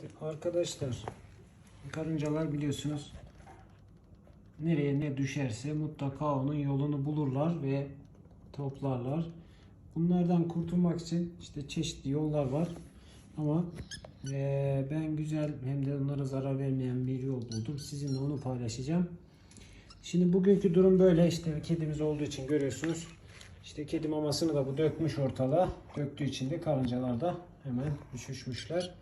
Şimdi arkadaşlar karıncalar biliyorsunuz nereye ne düşerse mutlaka onun yolunu bulurlar ve toplarlar. Bunlardan kurtulmak için işte çeşitli yollar var. Ama eee, ben güzel hem de onlara zarar vermeyen bir yol buldum. Sizinle onu paylaşacağım. Şimdi bugünkü durum böyle. İşte kedimiz olduğu için görüyorsunuz. İşte kedi mamasını da bu dökmüş ortalığa. Döktüğü için de karıncalar da hemen üşüşmüşler.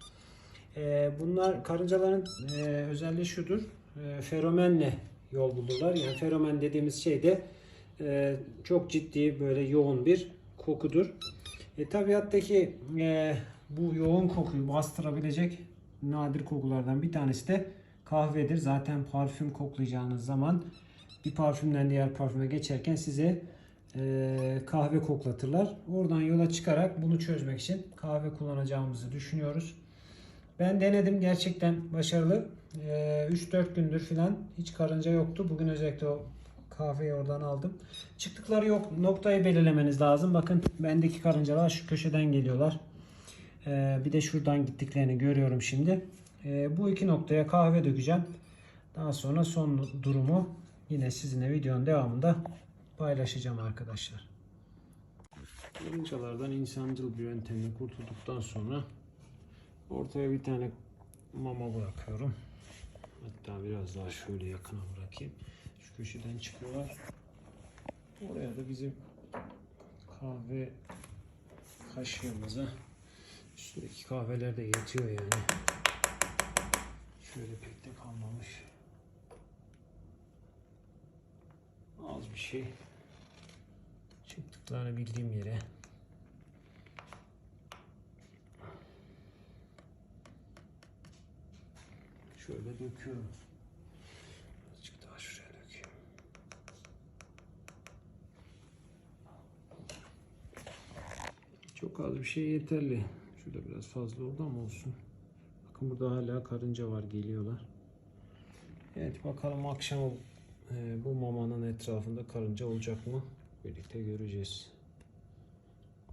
Ee, bunlar karıncaların e, özelliği şudur. E, feromenle yol bulurlar. Yani feromen dediğimiz şey de e, çok ciddi böyle yoğun bir kokudur. E, tabiattaki e, bu yoğun kokuyu bastırabilecek nadir kokulardan bir tanesi de kahvedir. Zaten parfüm koklayacağınız zaman bir parfümden diğer parfüme geçerken size e, kahve koklatırlar. Oradan yola çıkarak bunu çözmek için kahve kullanacağımızı düşünüyoruz. Ben denedim gerçekten başarılı. Ee, 3-4 gündür filan hiç karınca yoktu. Bugün özellikle o kahveyi oradan aldım. Çıktıkları yok. Noktayı belirlemeniz lazım. Bakın bendeki karıncalar şu köşeden geliyorlar. Ee, bir de şuradan gittiklerini görüyorum şimdi. Ee, bu iki noktaya kahve dökeceğim. Daha sonra son durumu yine sizinle videonun devamında paylaşacağım arkadaşlar. Karıncalardan insancıl bir yöntemle kurtulduktan sonra Ortaya bir tane mama bırakıyorum. Hatta biraz daha şöyle yakına bırakayım. Şu köşeden çıkıyorlar. Oraya da bizim kahve kaşığımıza üstündeki kahveler de yetiyor yani. Şöyle pek de kalmamış. Az bir şey. Çıktıklarını bildiğim yere Şöyle döküyorum. Azıcık daha şuraya dökeyim. Çok az bir şey yeterli. Şurada biraz fazla oldu ama olsun. Bakın burada hala karınca var geliyorlar. Evet bakalım akşam e, bu mamanın etrafında karınca olacak mı? Birlikte göreceğiz.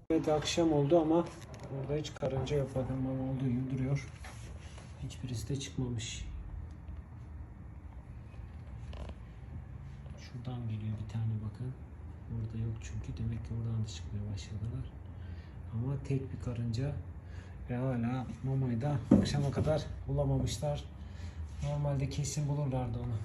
Evet akşam oldu ama burada hiç karınca yok. Bakın mama olduğu gibi duruyor. Hiçbirisi de çıkmamış. Şuradan geliyor bir tane bakın. Orada yok çünkü demek ki oradan da çıkmaya başladılar. Ama tek bir karınca ve hala mamayı da akşama kadar bulamamışlar. Normalde kesin bulurlardı onu.